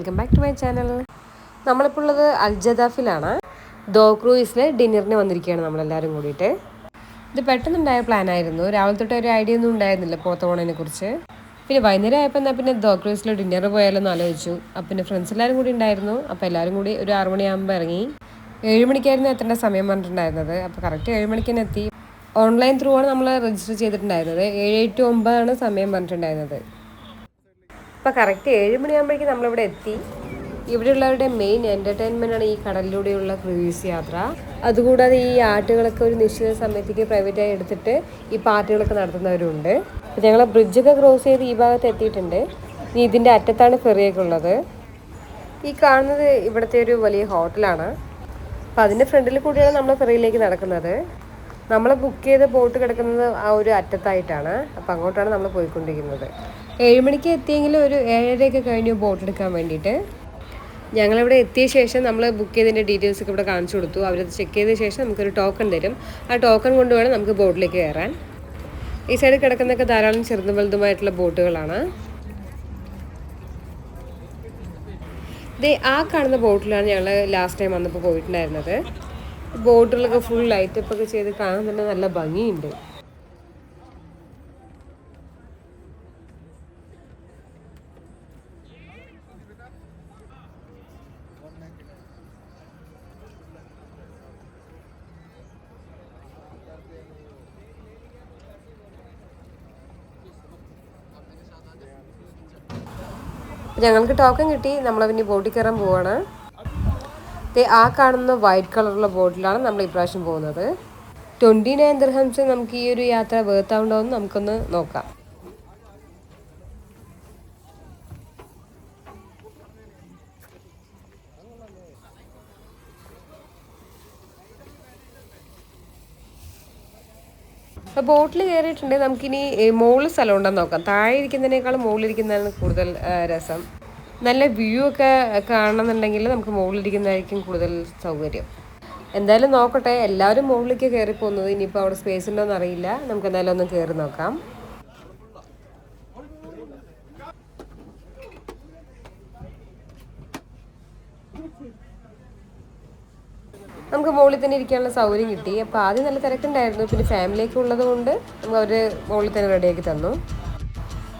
Welcome back to my channel. നമ്മളിപ്പോൾ ഉള്ളത് അൽജദാഫിലാണ്. ദോ ക്രൂയിസിലെ ഡിന്നറിന് വന്നിരിക്കുകയാണ് നമ്മളെല്ലാവരും കൂടിയിട്ട്. ഇത് പെട്ടെന്നുണ്ടായ പ്ലാനായിരുന്നു രാവിലെ തൊട്ട് ഒരു ഐഡിയ ഒന്നും ഉണ്ടായിരുന്നില്ല പോത്ത പോണതിനെ കുറിച്ച്. പിന്നെ വൈകുന്നേരം ആയപ്പോൾ എന്നാൽ പിന്നെ ദോ ക്രൂയിസിൽ ഡിന്നർ പോയാലോ എന്ന് ആലോചിച്ചു. അപ്പം പിന്നെ ഫ്രണ്ട്സ് എല്ലാവരും കൂടി ഉണ്ടായിരുന്നു. അപ്പോൾ എല്ലാവരും കൂടി ഒരു ആറു മണിയാകുമ്പോൾ ഇറങ്ങി. ഏഴ് മണിക്കായിരുന്നു എത്തേണ്ട സമയം പറഞ്ഞിട്ടുണ്ടായിരുന്നത്. അപ്പോൾ കറക്റ്റ് ഏഴ് മണിക്ക് തന്നെ എത്തി. ഓൺലൈൻ ത്രൂ ആണ് നമ്മൾ രജിസ്റ്റർ ചെയ്തിട്ടുണ്ടായിരുന്നത്. ഏഴ് ടു ഒമ്പതാണ് സമയം പറഞ്ഞിട്ടുണ്ടായിരുന്നത്. അപ്പോൾ കറക്റ്റ് ഏഴ് മണിയാകുമ്പോഴേക്കും നമ്മളിവിടെ എത്തി. ഇവിടെയുള്ളവരുടെ മെയിൻ ആണ് ഈ കടലിലൂടെയുള്ള ക്രൂയിസ് യാത്ര. അതുകൂടാതെ ഈ ആട്ടുകളൊക്കെ ഒരു നിശ്ചിത സമയത്തേക്ക് പ്രൈവറ്റായി എടുത്തിട്ട് ഈ പാർട്ടികളൊക്കെ നടത്തുന്നവരുണ്ട്. അപ്പോൾ ഞങ്ങൾ ബ്രിഡ്ജൊക്കെ ക്രോസ് ചെയ്ത് ഈ ഭാഗത്ത് എത്തിയിട്ടുണ്ട്. ഇനി ഇതിന്റെ അറ്റത്താണ് ഫെറിയൊക്കെ ഉള്ളത്. ഈ കാണുന്നത് ഇവിടുത്തെ ഒരു വലിയ ഹോട്ടലാണ് അപ്പോൾ അതിന്റെ ഫ്രണ്ടിൽ കൂടിയാണ് നമ്മൾ ഫെറിയിലേക്ക് നടക്കുന്നത്. നമ്മൾ ബുക്ക് ചെയ്ത ബോട്ട് കിടക്കുന്നത് ആ ഒരു അറ്റത്തായിട്ടാണ്. അപ്പോൾ അങ്ങോട്ടാണ് നമ്മൾ പോയിക്കൊണ്ടിരിക്കുന്നത്. ഏഴ് മണിക്ക് എത്തിയെങ്കിലും ഒരു ഏഴരയൊക്കെ കഴിഞ്ഞു ബോട്ട് എടുക്കാൻ വേണ്ടിയിട്ട്. ഞങ്ങളിവിടെ എത്തിയ ശേഷം നമ്മൾ ബുക്ക് ചെയ്തതിന്റെ ഡീറ്റെയിൽസ് ഒക്കെ ഇവിടെ കാണിച്ചു കൊടുത്തു. അവരത് ചെക്ക് ചെയ്ത ശേഷം നമുക്കൊരു ടോക്കൺ തരും. ആ ടോക്കൺ കൊണ്ട് വേണം നമുക്ക് ബോട്ടിലേക്ക് കയറാൻ. ഈ സൈഡിൽ കിടക്കുന്നൊക്കെ ധാരാളം ചെറുതും വലുതുമായിട്ടുള്ള ബോട്ടുകളാണ്. ദേ ആ കാണുന്ന ബോട്ടിലാണ് ഞങ്ങൾ ലാസ്റ്റ് ടൈം വന്നപ്പോൾ പോയിട്ടുണ്ടായിരുന്നത്. ബോട്ടിലൊക്കെ ഫുൾ ലൈറ്റപ്പ് ഒക്കെ ചെയ്ത് കാണാൻ തന്നെ നല്ല ഭംഗിയുണ്ട്. ഞങ്ങൾക്ക് ടോക്കൺ കിട്ടി. നമ്മൾ പിന്നെ ബോട്ടിൽ കയറാൻ പോവാണ്. ആ കാണുന്ന വൈറ്റ് കളറുള്ള ബോട്ടിലാണ് നമ്മൾ ഇപ്രാവശ്യം പോകുന്നത്. ട്വന്റി നയൻ ദർഹംസ് നമുക്ക് ഈ ഒരു യാത്ര വേർത്താവുണ്ടോ എന്ന് നമുക്കൊന്ന് നോക്കാം. അപ്പോൾ ബോട്ടിൽ കയറിയിട്ടുണ്ടെങ്കിൽ നമുക്കിനി മുകളിൽ സ്ഥലം ഉണ്ടെന്ന് നോക്കാം. താഴെ ഇരിക്കുന്നതിനേക്കാളും മുകളിലിരിക്കുന്നതാണ് കൂടുതൽ രസം. നല്ല വ്യൂ ഒക്കെ കാണണമെന്നുണ്ടെങ്കിൽ നമുക്ക് മുകളിലിരിക്കുന്നതായിരിക്കും കൂടുതൽ സൗകര്യം. എന്തായാലും നോക്കട്ടെ. എല്ലാവരും മുകളിലേക്ക് കയറി പോകുന്നത് ഇനിയിപ്പോൾ അവിടെ സ്പേസ് ഉണ്ടോ അറിയില്ല. നമുക്ക് എന്തായാലും ഒന്ന് കയറി നോക്കാം. നമുക്ക് മുകളിൽ തന്നെ ഇരിക്കാനുള്ള സൗകര്യം കിട്ടി. അപ്പോൾ ആദ്യം നല്ല തിരക്കുണ്ടായിരുന്നു. പിന്നെ ഫാമിലിയൊക്കെ ഉള്ളത് കൊണ്ട് നമുക്ക് അവർ മുകളിൽ തന്നെ റെഡിയാക്കി തന്നു.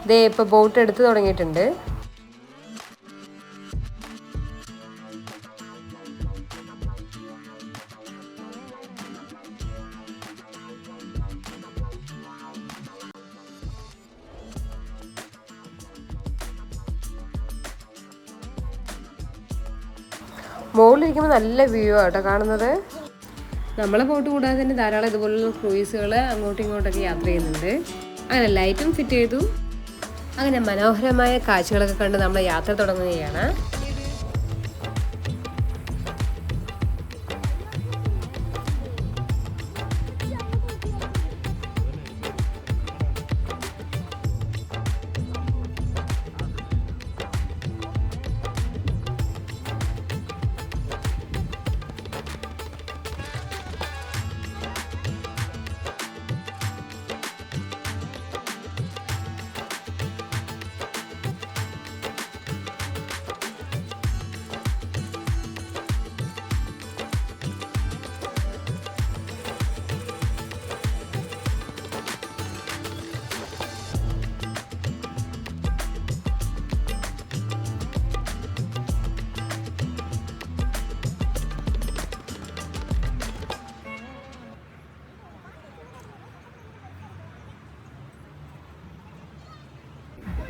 ദേ ഇപ്പോൾ ബോട്ട് എടുത്ത് തുടങ്ങിയിട്ടുണ്ട്. മുകളിലിരിക്കുമ്പോൾ നല്ല വ്യൂ ആട്ടോ കാണുന്നത്. നമ്മളെ ബോട്ട് കൂടാതെ തന്നെ ധാരാളം ഇതുപോലുള്ള ക്രൂയിസുകൾ അങ്ങോട്ടും ഇങ്ങോട്ടൊക്കെ യാത്ര ചെയ്യുന്നുണ്ട്. അങ്ങനെ ലൈറ്റും ഫിറ്റ് ചെയ്തു. അങ്ങനെ മനോഹരമായ കാഴ്ചകളൊക്കെ കണ്ട് നമ്മൾ യാത്ര തുടങ്ങുകയാണ്.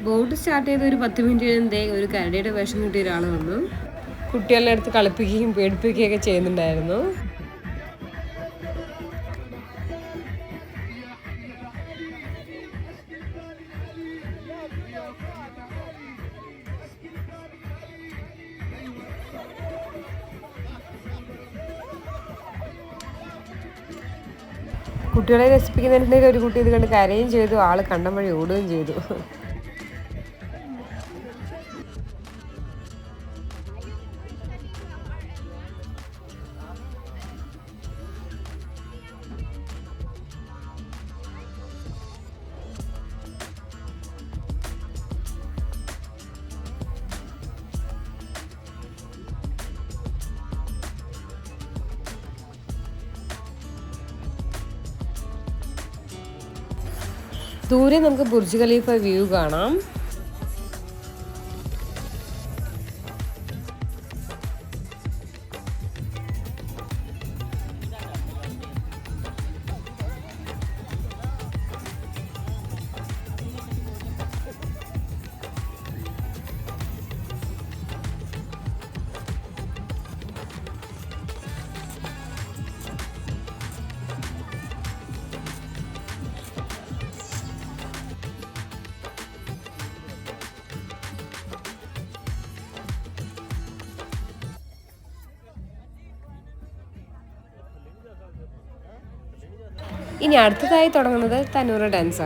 ബോട്ട് സ്റ്റാർട്ട് ചെയ്ത് ഒരു പത്ത് മിനിറ്റ് കഴിഞ്ഞേ ഒരു കരടിയുടെ വേഷം കിട്ടിയ ഒരാൾ വന്നു. കുട്ടികളുടെ അടുത്ത് കളിപ്പിക്കുകയും പേടിപ്പിക്കുകയും ഒക്കെ ചെയ്യുന്നുണ്ടായിരുന്നു. കുട്ടികളെ രസിപ്പിക്കുന്നതിനിടയിൽ ഒരു കുട്ടി ഇത് കണ്ട് കരയും ചെയ്തു. ആൾ കണ്ടം വഴി ഓടുകയും ചെയ്തു. ദൂരെ നമുക്ക് ബുർജ് ഖലീഫ വ്യൂ കാണാം. ഇനി അടുത്തതായി തുടങ്ങുന്നത് തനൂറ ഡാൻസ്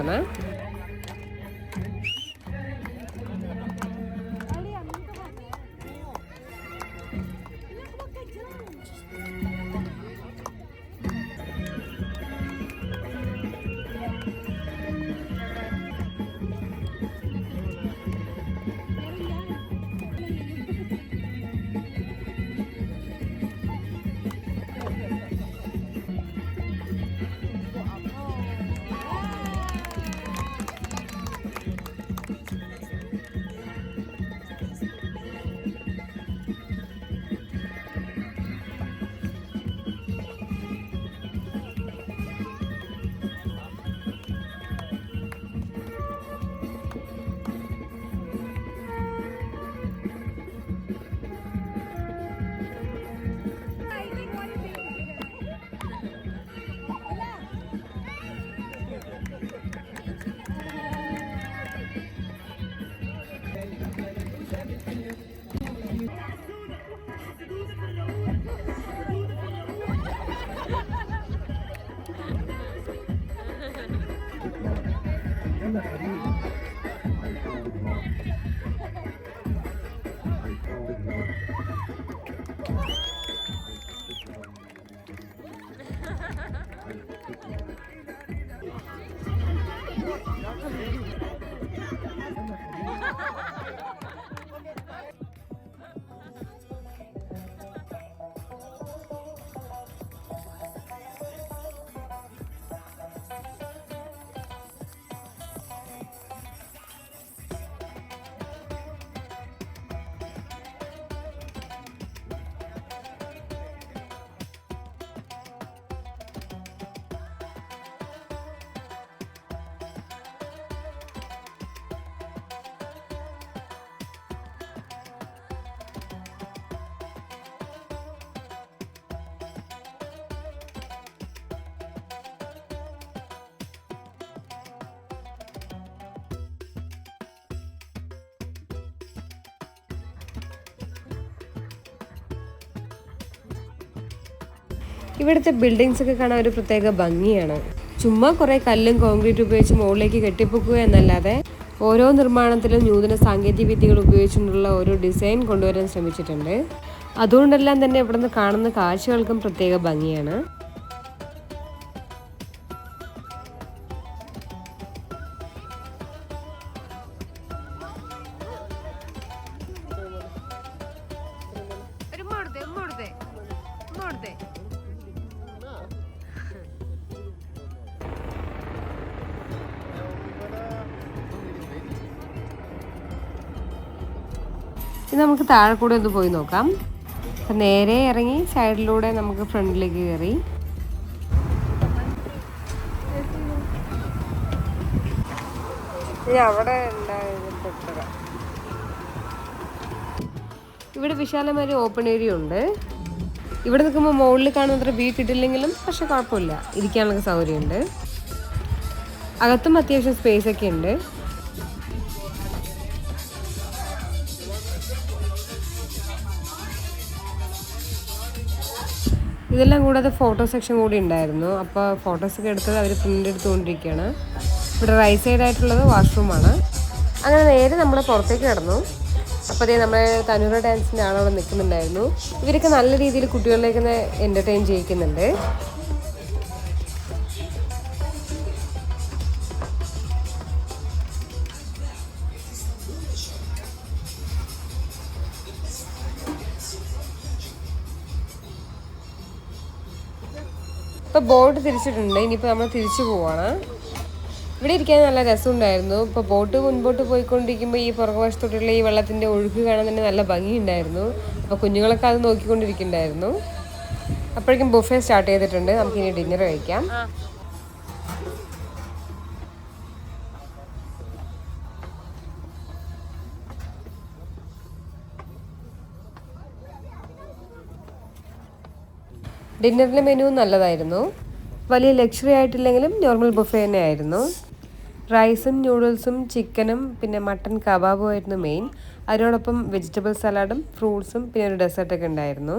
ഇവിടുത്തെ ബിൽഡിങ്സ് ഒക്കെ കാണാൻ ഒരു പ്രത്യേക ഭംഗിയാണ്. ചുമ്മാ കുറേ കല്ലും കോൺക്രീറ്റ് ഉപയോഗിച്ച് മുകളിലേക്ക് കെട്ടിപ്പൊക്കുക എന്നല്ലാതെ ഓരോ നിർമ്മാണത്തിലും നൂതന സാങ്കേതിക വിദ്യകൾ ഉപയോഗിച്ചുകൊണ്ടുള്ള ഒരു ഡിസൈൻ കൊണ്ടുവരാൻ ശ്രമിച്ചിട്ടുണ്ട്. അതുകൊണ്ടെല്ലാം തന്നെ ഇവിടുന്ന് കാണുന്ന കാഴ്ചകൾക്കും പ്രത്യേക ഭംഗിയാണ്. ഇത് നമുക്ക് താഴെ കൂടെ ഒന്ന് പോയി നോക്കാം. അപ്പം നേരെ ഇറങ്ങി സൈഡിലൂടെ നമുക്ക് ഫ്രണ്ടിലേക്ക് കയറി. അവിടെ ഇവിടെ വിശാലമായ ഒരു ഓപ്പൺ ഏരിയ ഉണ്ട്. ഇവിടെ നിൽക്കുമ്പോൾ മുകളിൽ കാണുന്നത്ര വ്യൂ കിട്ടില്ലെങ്കിലും പക്ഷെ കുഴപ്പമില്ല. ഇരിക്കാനുള്ള സൗകര്യമുണ്ട്. അകത്തും അത്യാവശ്യം സ്പേസ് ഒക്കെ ഉണ്ട്. ഇതെല്ലാം കൂടാതെ ഫോട്ടോ സെക്ഷൻ കൂടി ഉണ്ടായിരുന്നു. അപ്പോൾ ഫോട്ടോസൊക്കെ എടുത്തത് അവർ പ്രിന്റ് എടുത്തുകൊണ്ടിരിക്കുകയാണ്. ഇവിടെ റൈറ്റ് സൈഡ് ആയിട്ടുള്ളത് വാഷ്റൂമാണ് അങ്ങനെ നേരെ നമ്മൾ പുറത്തേക്ക് കിടന്നു. അപ്പോൾ അതേ നമ്മുടെ തനൂറ ഡാൻസിന്റെ ആളവിടെ നിൽക്കുന്നുണ്ടായിരുന്നു. ഇവരൊക്കെ നല്ല രീതിയിൽ കുട്ടികളിലേക്ക് എന്റർടൈൻ ചെയ്യിക്കുന്നുണ്ട്. ഇപ്പോൾ ബോട്ട് തിരിച്ചിട്ടുണ്ട്. ഇനിയിപ്പോൾ നമ്മൾ തിരിച്ചു പോവാണ്. ഇവിടെ ഇരിക്കാൻ നല്ല രസമുണ്ടായിരുന്നു. ഇപ്പോൾ ബോട്ട് മുൻപോട്ട് പോയിക്കൊണ്ടിരിക്കുമ്പോൾ ഈ പുറകുവശത്തോട്ടുള്ള ഈ വെള്ളത്തിന്റെ ഒഴുക്ക് കാണാൻ തന്നെ നല്ല ഭംഗിയുണ്ടായിരുന്നു. അപ്പോൾ കുഞ്ഞുങ്ങളൊക്കെ അത് നോക്കിക്കൊണ്ടിരിക്കുന്നുണ്ടായിരുന്നു. അപ്പോഴേക്കും ബുഫേ സ്റ്റാർട്ട് ചെയ്തിട്ടുണ്ട്. നമുക്കിനി ഡിന്നർ കഴിക്കാം. ഡിന്നറിന്റെ മെനു നല്ലതായിരുന്നു. വലിയ ലക്ഷറി ആയിട്ടില്ലെങ്കിലും നോർമൽ ബുഫേ തന്നെ ആയിരുന്നു റൈസും നൂഡിൽസും ചിക്കനും പിന്നെ മട്ടൺ കബാബും ആയിരുന്നു മെയിൻ. അതിനോടൊപ്പം വെജിറ്റബിൾ സലാഡും ഫ്രൂട്ട്സും പിന്നെ ഒരു ഡെസേർട്ടൊക്കെ ഉണ്ടായിരുന്നു.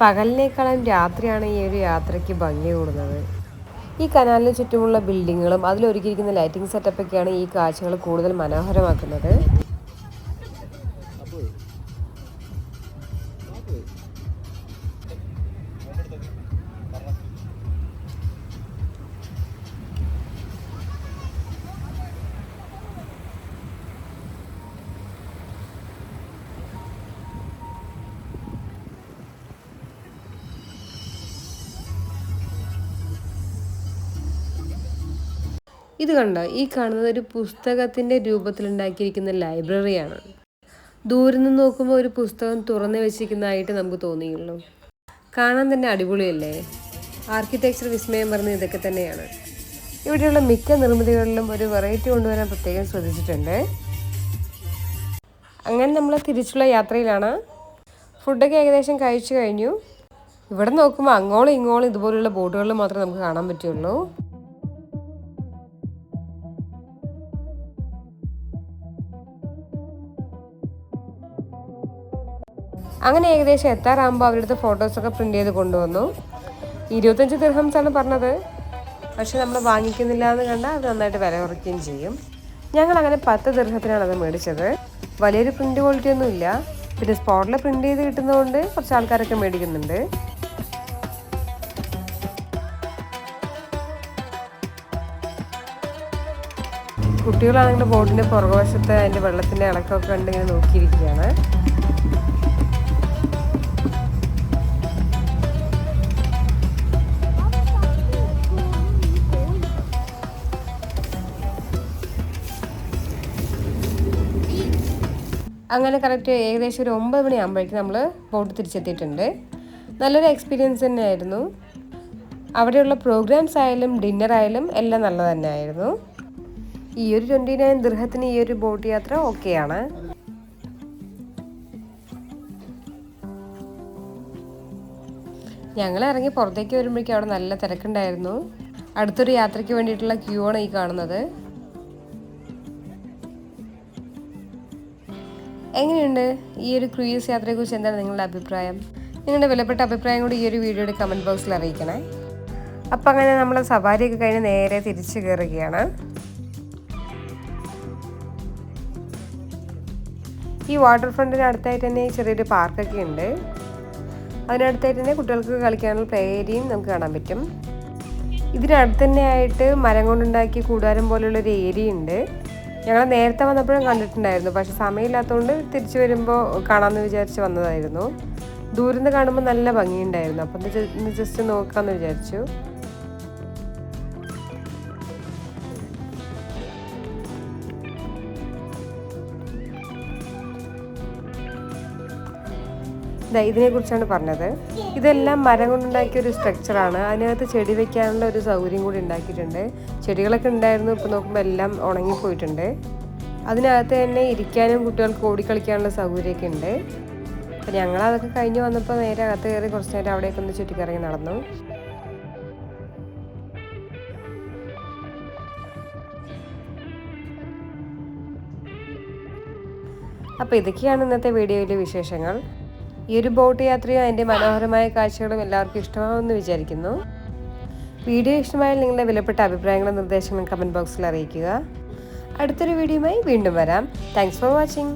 പകലിനേക്കാളും രാത്രിയാണ് ഈ ഒരു യാത്രയ്ക്ക് ഭംഗി കൂടുന്നത്. ഈ കനാലിന് ചുറ്റുമുള്ള ബിൽഡിങ്ങുകളും അതിലൊരുക്കിയിരിക്കുന്ന ലൈറ്റിംഗ് സെറ്റപ്പൊക്കെയാണ് ഈ കാഴ്ചകൾ കൂടുതൽ മനോഹരമാക്കുന്നത്. ഇത് കണ്ടോ? ഈ കാണുന്നത് ഒരു പുസ്തകത്തിന്റെ രൂപത്തിലുണ്ടാക്കിയിരിക്കുന്ന ലൈബ്രറിയാണ്. ദൂരെ നിന്ന് നോക്കുമ്പോൾ ഒരു പുസ്തകം തുറന്നു വെച്ചിരിക്കുന്നതായിട്ട് നമുക്ക് തോന്നിയുള്ളൂ. കാണാൻ തന്നെ അടിപൊളിയല്ലേ? ആർക്കിടെക്ചർ വിസ്മയം പറഞ്ഞ ഇതൊക്കെ തന്നെയാണ്. ഇവിടെയുള്ള മിക്ക നിർമ്മിതികളിലും ഒരു വെറൈറ്റി കൊണ്ടുവരാൻ പ്രത്യേകം ശ്രദ്ധിച്ചിട്ടുണ്ട്. അങ്ങനെ നമ്മൾ തിരിച്ചുള്ള യാത്രയിലാണ്. ഫുഡൊക്കെ ഏകദേശം കഴിച്ചു കഴിഞ്ഞു. ഇവിടെ നോക്കുമ്പോൾ അങ്ങോളം ഇങ്ങോളം ഇതുപോലുള്ള ബോട്ടുകളിൽ മാത്രമേ നമുക്ക് കാണാൻ പറ്റുള്ളൂ. അങ്ങനെ ഏകദേശം എത്താറാകുമ്പോൾ അവരുടെ ഫോട്ടോസൊക്കെ പ്രിന്റ് ചെയ്ത് കൊണ്ടുവന്നു. ഇരുപത്തഞ്ച് ദിർഹംസാണ് പറഞ്ഞത്. പക്ഷെ നമ്മൾ വാങ്ങിക്കുന്നില്ല എന്ന് കണ്ടാൽ അത് നന്നായിട്ട് വില കുറയ്ക്കുകയും ചെയ്യും. ഞങ്ങൾ അങ്ങനെ പത്ത് ദീർഘത്തിനാണ് അത് മേടിച്ചത്. വലിയൊരു പ്രിന്റ് ക്വാളിറ്റി ഒന്നും ഇല്ല. പിന്നെ സ്പോട്ടിൽ പ്രിന്റ് ചെയ്ത് കിട്ടുന്നതുകൊണ്ട് കുറച്ച് ആൾക്കാരൊക്കെ മേടിക്കുന്നുണ്ട്. കുട്ടികളാണെങ്കിൽ ബോട്ടിന്റെ പുറകുവശത്ത് അതിന്റെ വെള്ളത്തിന്റെ ഇളക്കമൊക്കെ കണ്ടിങ്ങനെ നോക്കിയിരിക്കുകയാണ്. അങ്ങനെ കറക്റ്റ് ഏകദേശം ഒരു ഒമ്പത് മണിയാകുമ്പോഴേക്കും നമ്മൾ ബോട്ട് തിരിച്ചെത്തിയിട്ടുണ്ട്. നല്ലൊരു എക്സ്പീരിയൻസ് തന്നെയായിരുന്നു. അവിടെയുള്ള പ്രോഗ്രാംസ് ആയാലും ഡിന്നർ ആയാലും എല്ലാം നല്ല തന്നെയായിരുന്നു. ഈ ഒരു ട്വന്റി നയൻ ദൃഹത്തിന് ഈ ഒരു ബോട്ട് യാത്ര ഓക്കെയാണ് ഞങ്ങൾ ഇറങ്ങി പുറത്തേക്ക് വരുമ്പോഴേക്കും അവിടെ നല്ല തിരക്കുണ്ടായിരുന്നു. അടുത്തൊരു യാത്രയ്ക്ക് വേണ്ടിയിട്ടുള്ള ക്യൂ ആണ് ഈ കാണുന്നത്. എങ്ങനെയുണ്ട് ഈ ഒരു ക്രൂയിസ് യാത്രയെക്കുറിച്ച് എന്താണ് നിങ്ങളുടെ അഭിപ്രായം? നിങ്ങളുടെ വിലപ്പെട്ട അഭിപ്രായം കൂടി ഈ ഒരു വീഡിയോയുടെ കമന്റ് ബോക്സിൽ അറിയിക്കണേ. അപ്പം അങ്ങനെ നമ്മൾ സവാരിയൊക്കെ കഴിഞ്ഞ് നേരെ തിരിച്ചു കയറുകയാണ് ഈ വാട്ടർ ഫ്രണ്ടിന് അടുത്തായിട്ട് തന്നെ ചെറിയൊരു പാർക്കൊക്കെ ഉണ്ട്. അതിനടുത്തായിട്ട് തന്നെ കുട്ടികൾക്ക് കളിക്കാനുള്ള പ്ലേ ഏരിയയും നമുക്ക് കാണാൻ പറ്റും. ഇതിനടുത്ത് ആയിട്ട് മരം കൊണ്ടുണ്ടാക്കിയ കൂടാരം പോലുള്ളൊരു ഏരിയ ഉണ്ട്. ഞങ്ങൾ നേരത്തെ വന്നപ്പോഴും കണ്ടിട്ടുണ്ടായിരുന്നു. പക്ഷെ സമയമില്ലാത്തതുകൊണ്ട് തിരിച്ചു വരുമ്പോൾ കാണാമെന്ന് വിചാരിച്ച് വന്നതായിരുന്നു. ദൂരം കാണുമ്പോൾ നല്ല ഭംഗിയുണ്ടായിരുന്നു. അപ്പം ജസ്റ്റ് നോക്കാമെന്ന് വിചാരിച്ചു. ഇതിനെക്കുറിച്ചാണ് പറഞ്ഞത്. ഇതെല്ലാം മരം കൊണ്ടുണ്ടാക്കിയ ഒരു സ്ട്രക്ചറാണ് അതിനകത്ത് ചെടി വെക്കാനുള്ള ഒരു സൗകര്യം കൂടി ഉണ്ടാക്കിയിട്ടുണ്ട്. ചെടികളൊക്കെ ഉണ്ടായിരുന്നു. ഇപ്പോൾ നോക്കുമ്പോൾ എല്ലാം ഉണങ്ങിപ്പോയിട്ടുണ്ട് അതിനകത്ത് തന്നെ ഇരിക്കാനും കുട്ടികൾക്ക് ഓടിക്കളിക്കാനുള്ള സൗകര്യമൊക്കെ ഉണ്ട്. അപ്പോൾ ഞങ്ങൾ അതൊക്കെ കഴിഞ്ഞ് വന്നപ്പോൾ നേരെ അകത്ത് കയറി കുറച്ച് നേരം അവിടെയൊക്കെ ഒന്ന് ചുറ്റിക്കറങ്ങി നടന്നു. അപ്പോൾ ഇതൊക്കെയാണ് ഇന്നത്തെ വീഡിയോയിലെ വിശേഷങ്ങൾ. ഈ ഒരു ബോട്ട് യാത്രയും അതിന്റെ മനോഹരമായ കാഴ്ചകളും എല്ലാവർക്കും ഇഷ്ടമാവുമെന്ന് വിചാരിക്കുന്നു. വീഡിയോ ഇഷ്ടമായാൽ നിങ്ങളുടെ വിലപ്പെട്ട അഭിപ്രായങ്ങളും നിർദ്ദേശങ്ങളും കമന്റ് ബോക്സിൽ അറിയിക്കുക. അടുത്തൊരു വീഡിയോയുമായി വീണ്ടും വരാം. Thanks for watching